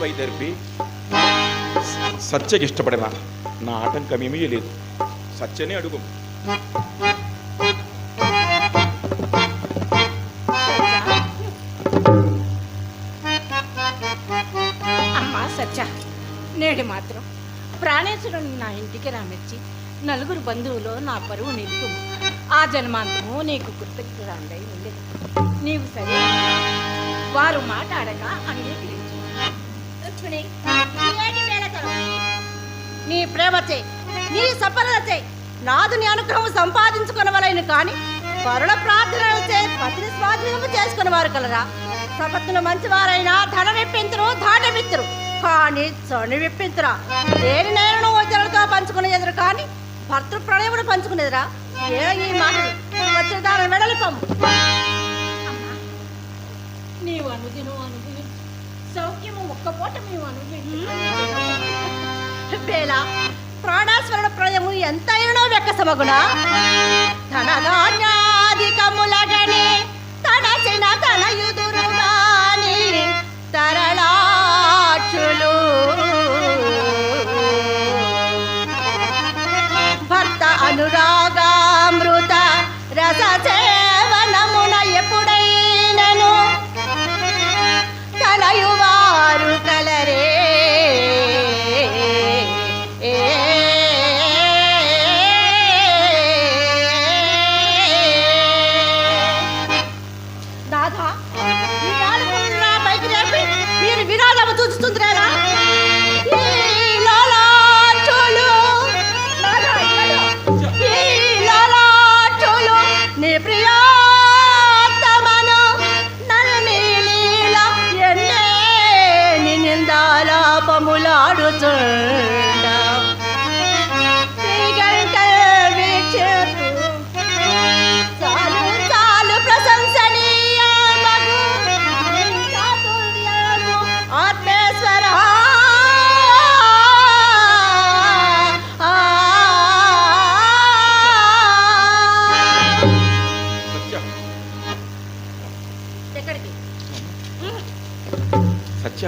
వైదర్భి. సత్యకి ఇష్టపడనా నా ఆటంకమేమీ లేదు. సత్యనే అడుగు. అమ్మా సత్య నేడు మాత్రం ప్రాణేశ్వరుని నా ఇంటికి రామెచ్చి నలుగురు బంధువులు నా పరువు నిలుపు ఆ జన్మాంతము నీకు కృతజ్ఞత ఉండేది. నీవు సరే. వారు మాట్లాడక అంగీకరించు. రుక్మిణి, నీ ప్రేమచే నీ సఫలతచే నాదుని అనుగ్రహం సంపాదించుకునవలైన కాని పరుల ప్రార్థనలచే పతిని స్వాధీనము చేసుకుని వారు కలరా. సపత్తులు మంచివారైనా ధన విప్పించరు ధాట విత్తరు కానీ చని విప్పించరా దేని నేను వజ్రలతో పంచుకునే ఎదురు కానీ భర్తృ ప్రణయమును పంచుకునేదిరా ఏ ఈ మాటలు? వచ్చిన దాని వెడలిపము నీవు అనుదినం అనుదినం సౌఖ్యము ఒక్క పూట మేము అనుభవి ప్రాణాస్మరణ ప్రయము ఎంత అయినో వెక్క సమగుణ తన ధాన్యాధికములగనే ధనధాన్యాధికములగని తడసిన తనయుదురు గాని తరళాక్షులు భర్త అనురాగామృత రస వినోదము చూస్తుందిరా ఈ నీ ప్రియాతమను నన్ను ఎక్కడికి సత్య.